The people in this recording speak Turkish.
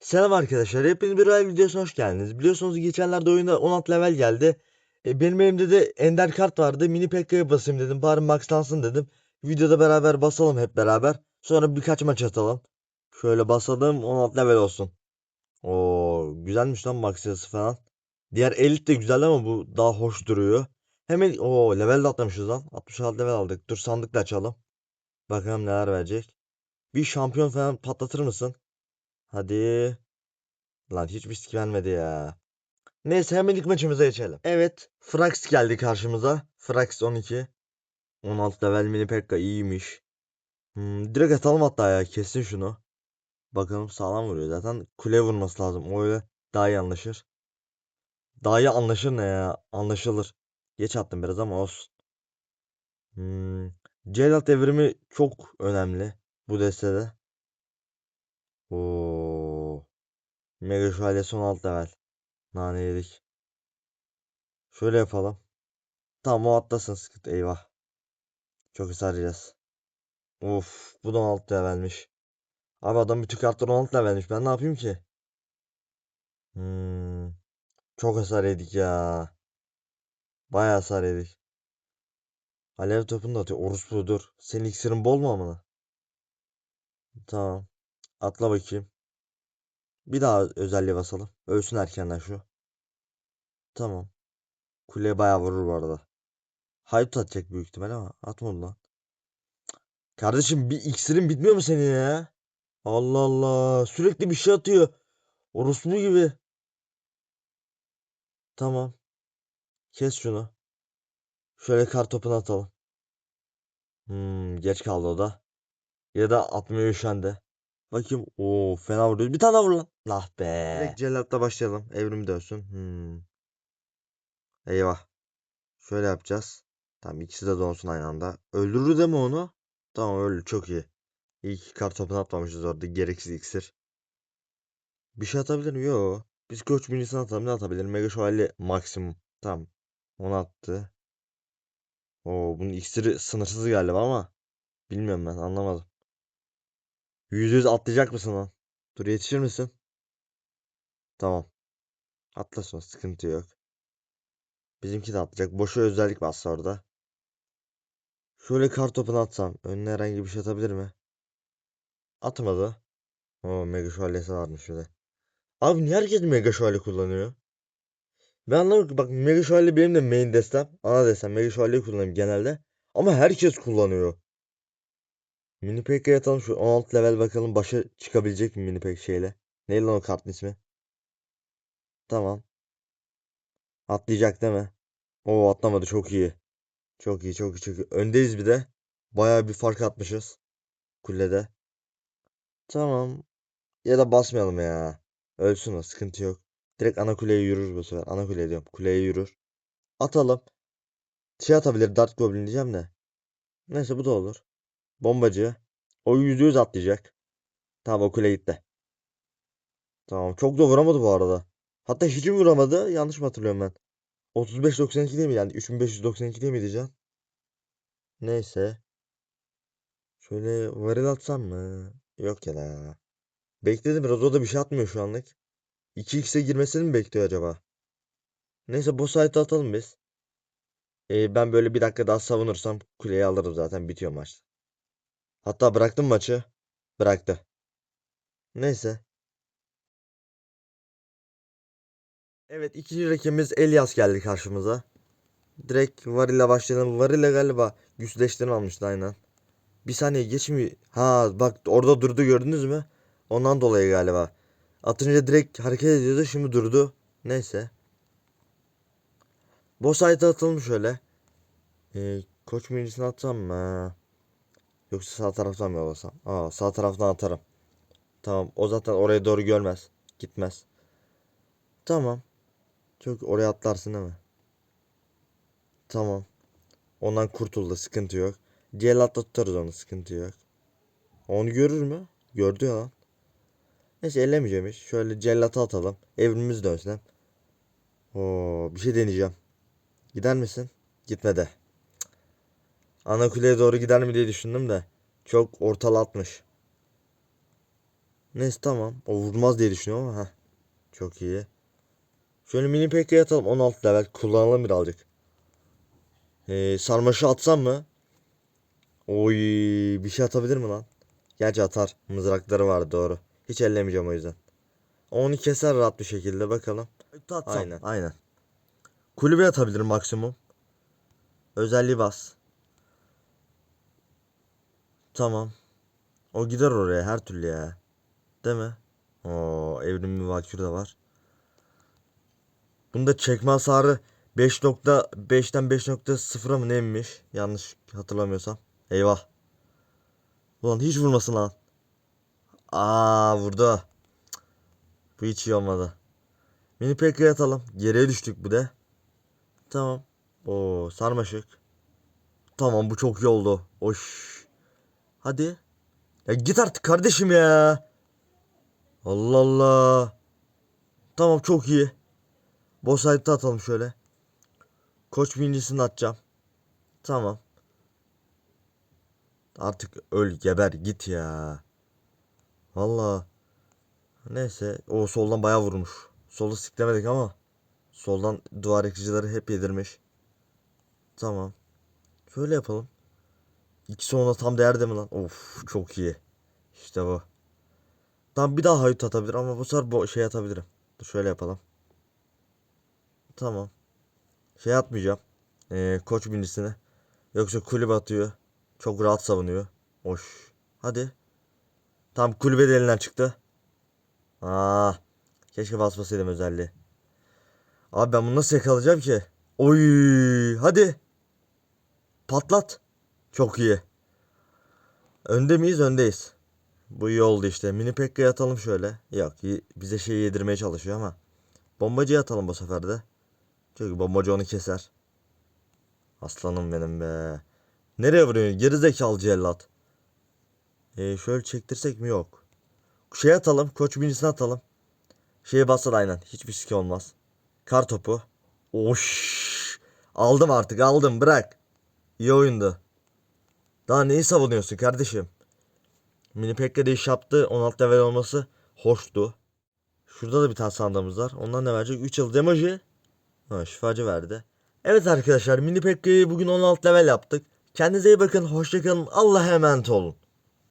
Selam arkadaşlar. Hepiniz bir live videosuna hoş geldiniz. Biliyorsunuz geçenlerde oyunda 16 level geldi. E, benim elimde de Ender kart vardı. Mini Pekka'ya basayım dedim. Bari maxlansın dedim. Videoda beraber basalım hep beraber. Sonra birkaç maç atalım. Şöyle basalım 16 level olsun. Oo güzelmiş lan max sayısı falan. Diğer elit de güzel ama bu daha hoş duruyor. Hemen o level de atlamışız lan. 66 level aldık. Dur sandık açalım. Bakalım neler verecek. Bir şampiyon falan patlatır mısın? Hadi. Lan hiçbir sik gelmedi ya. Neyse hemen ilk maçımıza geçelim. Evet. Frax geldi karşımıza. Frax 12. 16 level mini Pekka iyiymiş. Hmm, direkt atalım hatta ya. Kesin şunu. Bakalım sağlam vuruyor. Zaten kule vurması lazım. O öyle daha iyi anlaşır. Daha iyi anlaşır ne ya? Anlaşılır. Geç attım biraz ama olsun. Hmm. Cellat evrimi çok önemli. Bu destede. Oo. Mega şövalyesi 16 level. Nane yedik. Şöyle yapalım. Tamam o atlasın sıkıntı. Eyvah. Çok ısrar edeceğiz. Of bu da 16 levelmiş. Abi adam bütün kartları 16 levelmiş. Ben ne yapayım ki? Hmm. Çok hasar yedik ya. Bayağı hasar yedik. Alev topunu da atıyor. Orospu dur. Senin iksirin bol mu amına? Tamam. Atla bakayım. Bir daha özelliğe basalım. Ölsün erkenden şu. Tamam. Kuleye bayağı vurur bu arada. Hype atacak büyük ihtimal ama atmadı lan. Kardeşim bir iksirin bitmiyor mu senin ya? Allah Allah. Sürekli bir şey atıyor. Orospu gibi. Tamam. Kes şunu. Şöyle kar topunu atalım. Hmm, geç kaldı o da. Ya da atmaya üşendi. Bakayım. Oo, fena vuruyor. Bir tane vur lan. Lah be. Direkt cellatla başlayalım. Evrim dönsün. Hmm. Eyvah. Şöyle yapacağız. Tamam ikisi de donsun aynı anda. Öldürür de mi onu? Tamam öldü çok iyi. İyi ki kart topunu atmamışız orada. Gereksiz iksir. Bir şey atabilir mi? Yo. Biz koç minisini atalım. Ne atabilir? Mega şövalye maksimum. Tamam. Onu attı. Oo bunun iksiri sınırsız galiba ama. Bilmiyorum ben anlamadım. Yüzde yüz atlayacak mısın lan? Dur yetişir misin? Tamam. Atla sonra sıkıntı yok. Bizimki de atlayacak. Boşa özellik bassa orada. Şöyle kart topunu atsam. Önüne herhangi bir şey atabilir mi? Atmadı. Oo mega şövalyesi varmış şöyle. Abi niye herkes mega şövalye kullanıyor? Ben anlamadım ki bak mega şövalye benim de main destem. Ana destem mega şövalyeyi kullanıyorum genelde. Ama herkes kullanıyor. Mini Pekka'ya atalım şu 16 level bakalım başa çıkabilecek mi Mini Pekka şeyle. Neydi lan o kartın ismi? Tamam. Atlayacak değil mi? Oo atlamadı çok iyi. Çok iyi çok iyi çok iyi. Öndeyiz bir de. Bayağı bir fark atmışız. Kulede. Tamam. Ya da basmayalım ya. Ölsün o sıkıntı yok. Direkt ana kuleye yürür bu sefer. Ana kule diyorum. Kuleye yürür. Atalım. Şey atabilir. Dart Goblin diyeceğim de. Neyse bu da olur. Bombacı. O yüzde yüz atlayacak. Tamam o kule gitti. Tamam. Çok da vuramadı bu arada. Hatta hiç mi vuramadı? Yanlış mı hatırlıyorum ben? 35-92 değil mi? Yani 3592 değil mi diyeceğim? Neyse. Şöyle varil atsam mı? Yok ya. Bekledim biraz. O da bir şey atmıyor şu anlık. 2x'e girmesini mi bekliyor acaba? Neyse bu site atalım biz. Ee, ben böyle bir dakika daha savunursam kuleyi alırım zaten bitiyor maç. Hatta bıraktım maçı. Bıraktı. Neyse. Evet ikinci rakibimiz Elias geldi karşımıza. Direkt Varil'le başlayalım. Varil'le galiba güçleştirme almıştı aynen. Bir saniye geçmiyor. Ha bak orada durdu gördünüz mü? Ondan dolayı galiba. Atınca direkt hareket ediyordu şimdi durdu. Neyse. Boss item atalım şöyle. Ee, koç minisini atsam mı? Yoksa sağ taraftan mı yollasam? Aa sağ taraftan atarım. Tamam o zaten oraya doğru görmez. Gitmez. Tamam. Çok oraya atlarsın değil mi? Tamam. Ondan kurtuldu sıkıntı yok. Celat'ta tutarız onu sıkıntı yok. Onu görür mü? Gördü ya. Neyse ellemeyeceğimiş. Şöyle cellatı atalım. Evrimiz dönsün. Oo, bir şey deneyeceğim. Gider misin? Gitmedi. Cık. Ana kuleye doğru gider mi diye düşündüm de. Çok ortalatmış. Neyse tamam. O vurmaz diye düşünüyorum ama. Heh. Çok iyi. Şöyle mini pekka atalım. 16 level. Kullanalım birazcık. Ee, sarmaşı atsam mı? Oy bir şey atabilir mi lan? Gerçi atar. Mızrakları var doğru. Hiç ellemeyeceğim o yüzden. Onu keser rahat bir şekilde bakalım. Aynen. Aynen. Kulübe atabilirim maksimum. Özelliği bas. Tamam. O gider oraya her türlü ya. Değil mi? Oo, evrimli valkür de var. Bunda çekme hasarı 5.5'ten 5.0'a mı neymiş? Yanlış hatırlamıyorsam. Eyvah. Ulan hiç vurmasın lan. Aa vurdu. Bu hiç iyi olmadı. Mini Pekka'ya atalım. Geriye düştük bu de. Tamam. Oo sarmaşık. Tamam bu çok iyi oldu. Oş. Hadi. Ya git artık kardeşim ya. Allah Allah. Tamam çok iyi. Boss Hype'da atalım şöyle. Koç birincisini atacağım. Tamam. Artık öl geber git ya. Valla. Neyse. O soldan bayağı vurmuş. Solda siklemedik ama. Soldan duvar yıkıcıları hep yedirmiş. Tamam. Şöyle yapalım. İkisi ona tam değerde mi lan? Of çok iyi. İşte bu. Tam bir daha hayut atabilir ama bu sefer bu şey atabilirim. Dur şöyle yapalım. Tamam. Şey atmayacağım. Ee, koç birincisine. Yoksa kulübe atıyor. Çok rahat savunuyor. Hoş. Hadi. Tam kulübe de elinden çıktı. Aa, keşke basmasaydım özelliği. Abi ben bunu nasıl yakalayacağım ki? Oy, hadi. Patlat. Çok iyi. Önde miyiz? Öndeyiz. Bu iyi oldu işte. Mini Pekka'ya atalım şöyle. Yok bize şey yedirmeye çalışıyor ama. Bombacıya atalım bu sefer de. Çünkü bombacı onu keser. Aslanım benim be. Nereye vuruyorsun? Gerizekalı cellat. Ee, şöyle çektirsek mi? Yok. Şey atalım. Koç birincisine atalım. Şeye basar aynen. Hiçbir şey olmaz. Kar topu. Oş. Aldım artık aldım bırak. İyi oyundu. Daha neyi savunuyorsun kardeşim? Mini Pekka iş yaptı. 16 level olması hoştu. Şurada da bir tane sandığımız var. Ondan ne verecek? 3 yıldız emoji. Ha, şifacı verdi. Evet arkadaşlar Mini Pekka'yı bugün 16 level yaptık. Kendinize iyi bakın. Hoşçakalın. Allah'a emanet olun.